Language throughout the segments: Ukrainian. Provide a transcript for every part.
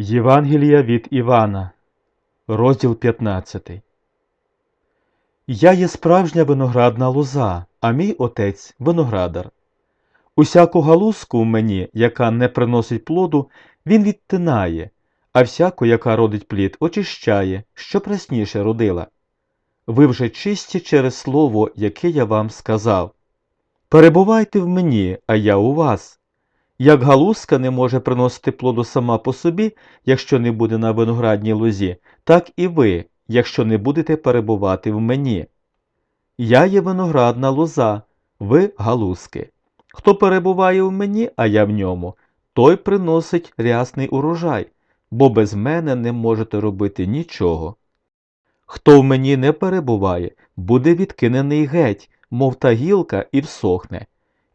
Євангелія від Івана, розділ 15. Я є справжня виноградна лоза, а мій отець виноградар. Усяку галузку в мені, яка не приносить плоду, він відтинає, а всяку, яка родить плід, очищає, що пресніше родила. Ви вже чисті через слово, яке я вам сказав. Перебувайте в мені, а я у вас. Як галузка не може приносити плоду сама по собі, якщо не буде на виноградній лозі, так і ви, якщо не будете перебувати в мені. Я є виноградна лоза, ви галузки. Хто перебуває в мені, а я в ньому, той приносить рясний урожай, бо без мене не можете робити нічого. Хто в мені не перебуває, буде відкинений геть, мов та гілка, і всохне.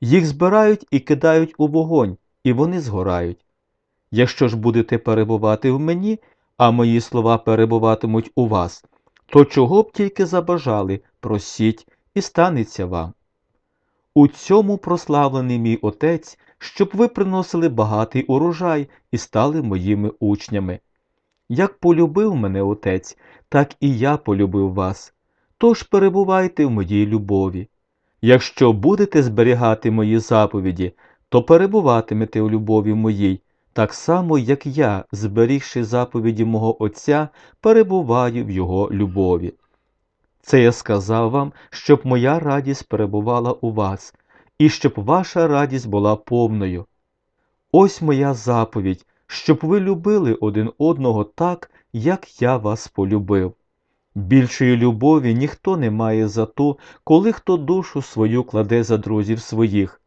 Їх збирають і кидають у вогонь, і вони згорають. Якщо ж будете перебувати в мені, а мої слова перебуватимуть у вас, то чого б тільки забажали, просіть, і станеться вам. У цьому прославлений мій Отець, щоб ви приносили багатий урожай і стали моїми учнями. Як полюбив мене Отець, так і я полюбив вас. Тож перебувайте в моїй любові. Якщо будете зберігати мої заповіді, то перебуватимете у любові моїй, так само, як я, зберігши заповіді мого Отця, перебуваю в його любові. Це я сказав вам, щоб моя радість перебувала у вас, і щоб ваша радість була повною. Ось моя заповідь, щоб ви любили один одного так, як я вас полюбив. Більшої любові ніхто не має за ту, коли хто душу свою кладе за друзів своїх.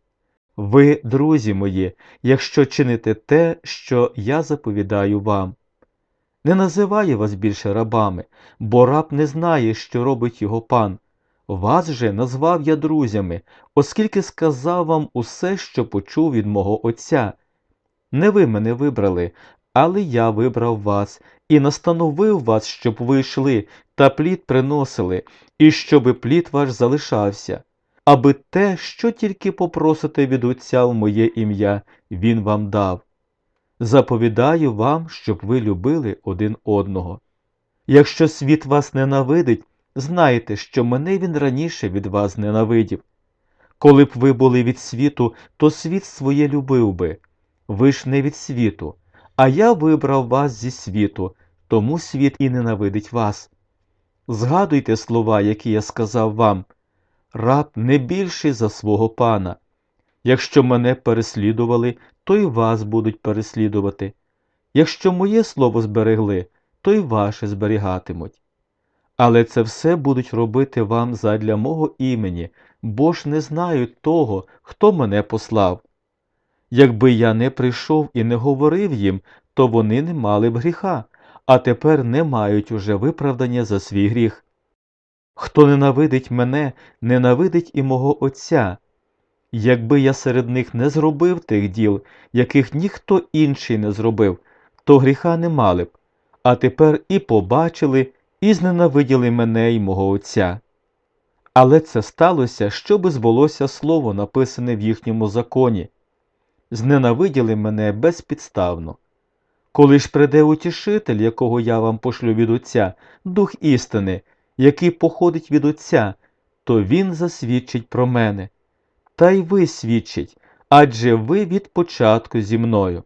Ви, друзі мої, якщо чините те, що я заповідаю вам. Не називаю вас більше рабами, бо раб не знає, що робить його пан. Вас же назвав я друзями, оскільки сказав вам усе, що почув від мого Отця. Не ви мене вибрали, але я вибрав вас і настановив вас, щоб ви йшли та плід приносили, і щоби плід ваш залишався, аби те, що тільки попросите від Отця в моє ім'я, Він вам дав. Заповідаю вам, щоб ви любили один одного. Якщо світ вас ненавидить, знайте, що мене він раніше від вас ненавидів. Коли б ви були від світу, то світ своє любив би. Ви ж не від світу, а я вибрав вас зі світу, тому світ і ненавидить вас. Згадуйте слова, які я сказав вам. Раб не більший за свого пана. Якщо мене переслідували, то й вас будуть переслідувати. Якщо моє слово зберегли, то й ваше зберігатимуть. Але це все будуть робити вам задля мого імені, бо ж не знають того, хто мене послав. Якби я не прийшов і не говорив їм, то вони не мали б гріха, а тепер не мають уже виправдання за свій гріх. Хто ненавидить мене, ненавидить і мого Отця. Якби я серед них не зробив тих діл, яких ніхто інший не зробив, то гріха не мали б, а тепер і побачили, і зненавиділи мене й мого Отця. Але це сталося, щоби збулося слово, написане в їхньому законі. Зненавиділи мене безпідставно. Коли ж прийде утішитель, якого я вам пошлю від Отця, Дух істини, який походить від Отця, то він засвідчить про мене. Та й ви свідчить, адже ви від початку зі мною.